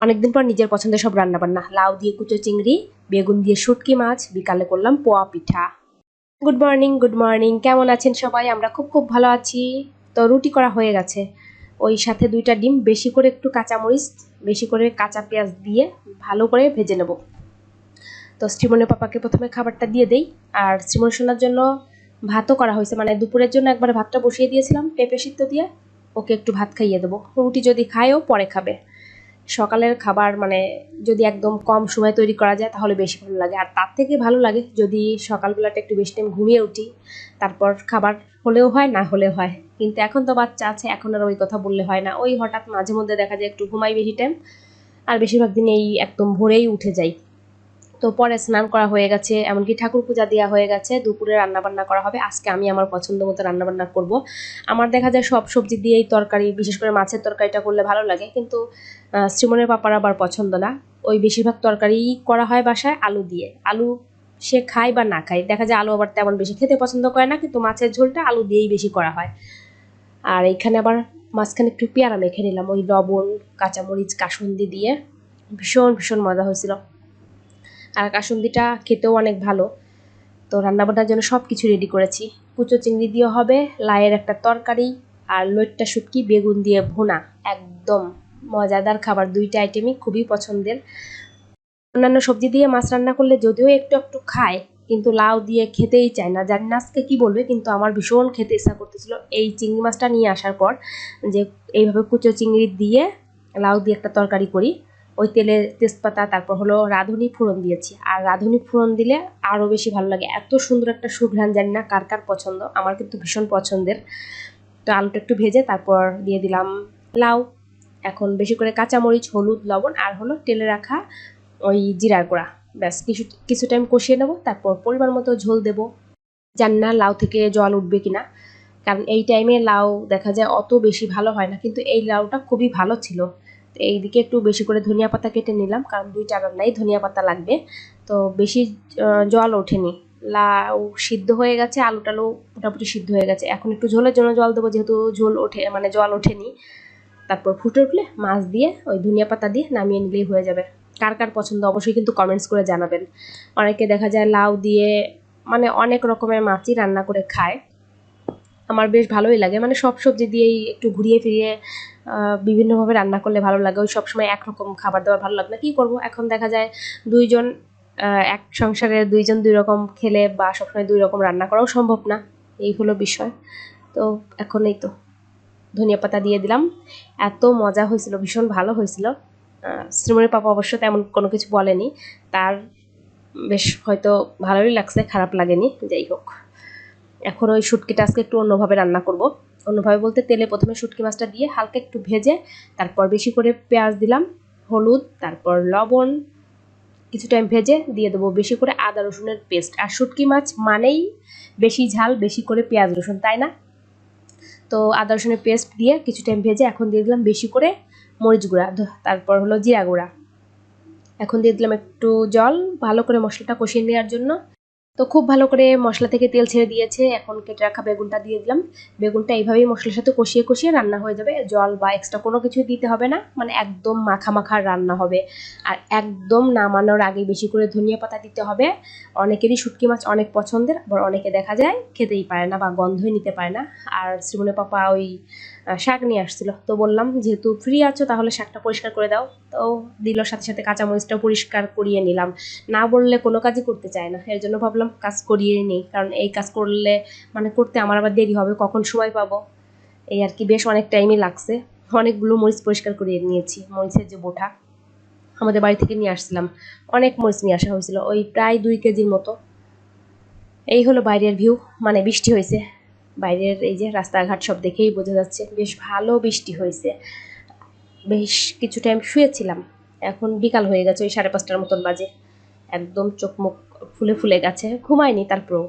অনেকদিন পর নিজের পছন্দের সব রান্না বান্না লাউ দিয়ে কুচো চিংড়ি, বেগুন দিয়ে শুটকি মাছ, বিকালে করলাম পোয়া পিঠা। গুড মর্নিং গুড মর্নিং কেমন আছেন সবাই? আমরা খুব খুব ভালো আছি। তো রুটি করা হয়ে গেছে। ওই সাথে দুইটা ডিম, বেশি করে একটু কাঁচামরিচ, বেশি করে কাঁচা পেঁয়াজ দিয়ে ভালো করে ভেজে নেব। তো শ্রীমনের পাপাকে প্রথমে খাবারটা দিয়ে দেই। আর শ্রীমন সোনার জন্য ভাতও করা হয়েছে। মানে দুপুরের জন্য একবার ভাতটা বসিয়ে দিয়েছিলাম পেঁপে সিদ্ধ দিয়ে। ওকে একটু ভাত খাইয়ে দেবো। রুটি যদি খায়ও পরে খাবে। সকালের খাবার মানে যদি একদম কম সময় তৈরি করা যায় তাহলে বেশি ভালো লাগে। আর তার থেকে ভালো লাগে যদি সকালবেলাটা একটু বেশি টাইম ঘুমিয়ে উঠি, তারপর খাবার হলেও হয়, না হলেও হয়। কিন্তু এখন তো বাচ্চা আছে, এখন আর ওই কথা বললে হয় না। ওই হঠাৎ মাঝে মধ্যে দেখা যায় একটু ঘুমাই বেশি টাইম আর বেশিরভাগ দিন এই একদম ভোরেই উঠে যাই। তো পরে স্নান করা হয়ে গেছে, এমনকি ঠাকুর পূজা দেওয়া হয়ে গেছে, দুপুরে রান্নাবান্না করা হবে। আজকে আমি আমার পছন্দ মতো রান্নাবান্না করব। আমার দেখা যায় সব সবজি দিয়েই তরকারি, বিশেষ করে মাছের তরকারিটা করলে ভালো লাগে, কিন্তু শ্রীমনের পাপার আবার পছন্দ না। ওই বেশিরভাগ তরকারি করা হয় বাসায় আলু দিয়ে। আলু সে খায় বা না খায়, দেখা যায় আলু আবার তেমন বেশি খেতে পছন্দ করে না, কিন্তু মাছের ঝোলটা আলু দিয়েই বেশি করা হয়। আর এইখানে আবার মাঝখানে একটু পেয়ারা মেখে নিলাম, ওই লবণ, কাঁচামরিচ, কাসুন্দি দিয়ে। ভীষণ ভীষণ মজা হয়েছিল। আর কাসুন্দিটা খেতেও অনেক ভালো। তো রান্নাবান্নার জন্য সব কিছু রেডি করেছি। কুচো চিংড়ি দিয়ে হবে, লাইয়ের একটা তরকারি আর লইট্টা শুটকি, বেগুন দিয়ে ভুনা। একদম মজাদার খাবার, দুইটা আইটেমই খুবই পছন্দের। অন্যান্য সবজি দিয়ে মাছ রান্না করলে যদিও একটু একটু খায়, কিন্তু লাউ দিয়ে খেতেই চায় না। জানি না আজকে কী বলবে, কিন্তু আমার ভীষণ খেতে ইচ্ছা করতেছিল এই চিংড়ি মাছটা নিয়ে আসার পর যে এইভাবে কুচো চিংড়ি দিয়ে লাউ দিয়ে একটা তরকারি করি। ওই তেলে তেজপাতা, তারপর হলো রাঁধুনি ফোড়ন দিয়েছি। আর রাঁধুনি ফোড়ন দিলে আরও বেশি ভালো লাগে। এত সুন্দর একটা সুঘ্রাণ জানি না কার কার পছন্দ, আমার কিন্তু ভীষণ পছন্দের। তো আলুটা একটু ভেজে তারপর দিয়ে দিলাম লাউ। এখন বেশি করে কাঁচামরিচ, হলুদ, লবণ আর হলো তেলে রাখা ওই জিরার গুঁড়া। ব্যাস, কিছু কিছু টাইম কষিয়ে নেব, তারপর পরিমাণ মতো ঝোল দেবো। জানি না লাউ থেকে জল উঠবে কিনা, কারণ এই টাইমে লাউ দেখা যায় অত বেশি ভালো হয় না, কিন্তু এই লাউটা খুবই ভালো ছিল। এইদিকে একটু বেশি করে ধনিয়া পাতা কেটে নিলাম, কারণ দুই দুইটা রান্নাই ধনিয়া পাতা লাগবে। তো বেশি জল ওঠেনি। লাউ সিদ্ধ হয়ে গেছে, আলু টালু মোটামুটি সিদ্ধ হয়ে গেছে। এখন একটু ঝোলের জন্য জল দেবো, যেহেতু ঝোল ওঠে মানে জল ওঠেনি। তারপর ফুটে উঠলে মাছ দিয়ে, ওই ধনিয়া পাতা দিয়ে নামিয়ে নিলেই হয়ে যাবে। কার কার পছন্দ অবশ্যই কিন্তু কমেন্টস করে জানাবেন। অনেকে দেখা যায় লাউ দিয়ে মানে অনেক রকমের মাছই রান্না করে খায়। আমার বেশ ভালোই লাগে। মানে সব সবজি দিয়েই একটু ঘুরিয়ে ফিরিয়ে বিভিন্নভাবে রান্না করলে ভালো লাগে। ওই সবসময় একরকম খাবার দাবার ভালো লাগে না। কী করব? এখন দেখা যায় দুইজন এক সংসারে দুইজন দুই রকম খেলে বা সবসময় দুই রকম রান্না করাও সম্ভব না। এই হলো বিষয়। তো এখন এই তো, ধনিয়া পাতা দিয়ে দিলাম। এত মজা হয়েছিল, ভীষণ ভালো হয়েছিল। শ্রীমণির পাপা অবশ্য তেমন কোনো কিছু বলেনি। তার বেশ হয়তো ভালোই লাগছে, খারাপ লাগেনি। যাই হোক। এখন ওই শুটকিটা আজকে একটু অন্যভাবে রান্না করব। অন্যভাবে বলতে তেলে প্রথমে শুটকি মাছটা দিয়ে হালকা একটু ভেজে, তারপর বেশি করে পেঁয়াজ দিলাম, হলুদ, তারপর লবণ, কিছু টাইম ভেজে দিয়ে দেবো বেশি করে আদা রসুনের পেস্ট আর শুটকি মাছ মানেই বেশি ঝাল, বেশি করে পেঁয়াজ রসুন, তাই না? তো আদা রসুনের পেস্ট দিয়ে কিছু টাইম ভেজে এখন দিয়ে দিলাম বেশি করে মরিচ গুঁড়া তারপর হলো জিরা গুঁড়া। এখন দিয়ে দিলাম একটু জল, ভালো করে মশলাটা কষিয়ে নেওয়ার জন্য। তো খুব ভালো করে মশলা থেকে তেল ছেড়ে দিয়েছে, এখন কেটে রাখা বেগুনটা দিয়ে দিলাম। বেগুনটা এইভাবেই মশলার সাথে কষিয়ে কষিয়ে রান্না হয়ে যাবে। জল বা এক্সট্রা কোনো কিছুই দিতে হবে না মানে একদম মাখা মাখা রান্না হবে। আর একদম নামানোর আগে বেশি করে ধনিয়া পাতা দিতে হবে। অনেকেরই শুটকি মাছ অনেক পছন্দের, আবার অনেকে দেখা যায় খেতেই পারে না বা গন্ধই নিতে পারে না। আর শ্রীমনের পাপা ওই শাক নিয়ে আসছিল। তো বললাম, যেহেতু ফ্রি আছো, তাহলে শাকটা পরিষ্কার করে দাও। তো দিল সাথে সাথে কাঁচামরিচটা পরিষ্কার করিয়ে নিলাম। না বললে কোনো কাজই করতে চায় না। এর জন্য ভাবলাম কাজ করিয়ে নিই, কারণ এই কাজ করলে মানে করতে আমার আবার দেরি হবে, কখন সময় পাবো? এই আর কি, বেশ অনেক টাইমই লাগছে। অনেকগুলো মরিচ পরিষ্কার করিয়ে নিয়েছি, মরিচের যে বোঠা আমাদের বাড়ি থেকে নিয়ে আসছিলাম। অনেক মরিচ নিয়ে আসা হয়েছিল, ওই প্রায় দুই কেজির মতো। এই হলো বাইরের ভিউ মানে বৃষ্টি হয়েছে। বাইরের এই যে রাস্তাঘাট সব দেখেই বোঝা যাচ্ছে, বেশ ভালো বৃষ্টি হয়েছে। বেশ কিছু টাইম শুয়েছিলাম। এখন বিকাল হয়ে গেছে, ওই সাড়ে পাঁচটার মতন বাজে। একদম চোখ মুখ ফুলে ফুলে গেছে, ঘুমায়নি তারপরেও।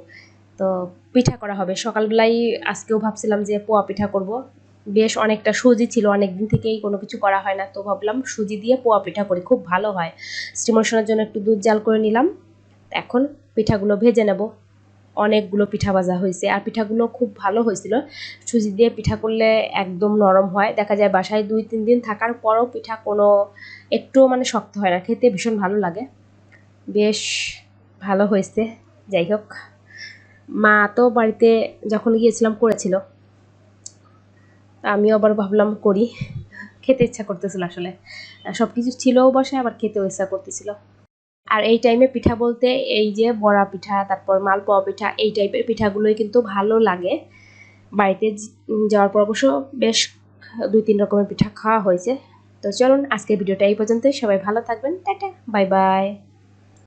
তো পিঠা করা হবে। সকালবেলায় আজকেও ভাবছিলাম যে পোয়া পিঠা করব। বেশ অনেকটা সুজি ছিল অনেক দিন থেকেই কোনো কিছু করা হয় না, তো ভাবলাম সুজি দিয়ে পোয়া পিঠা করি, খুব ভালো হয়। স্টিমোশনের জন্য একটু দুধ জাল করে নিলাম। এখন পিঠাগুলো ভেজে নেব। অনেকগুলো পিঠা ভাজা হয়েছে। আর পিঠাগুলো খুব ভালো হয়েছিল। সুজি দিয়ে পিঠা করলে একদম নরম হয়। দেখা যায় বাসায় দুই, তিন দিন থাকার পরও পিঠা কোনো একটুও মানে শক্ত হয় না। খেতে ভীষণ ভালো লাগে। বেশ ভালো হয়েছে। যাই হোক, মা তো বাড়িতে যখন গিয়েছিলাম করেছিল। আমিও আবার ভাবলাম করি। খেতে ইচ্ছা করতেছিল আসলে। সব কিছু ছিলও বসে আবার খেতেও ইচ্ছা করতেছিল। আর এই টাইমে পিঠা বলতে এই যে বড়া পিঠা, তারপর মালপোয়া পিঠা, এই টাইপের পিঠাগুলোই কিন্তু ভালো লাগে। বাড়িতে যাওয়ার পর অবশ্য বেশ দুই, তিন রকমের পিঠা খাওয়া হয়েছে। তো চলুন, আজকের ভিডিওটা এই পর্যন্তই। সবাই ভালো থাকবেন। Tata bye bye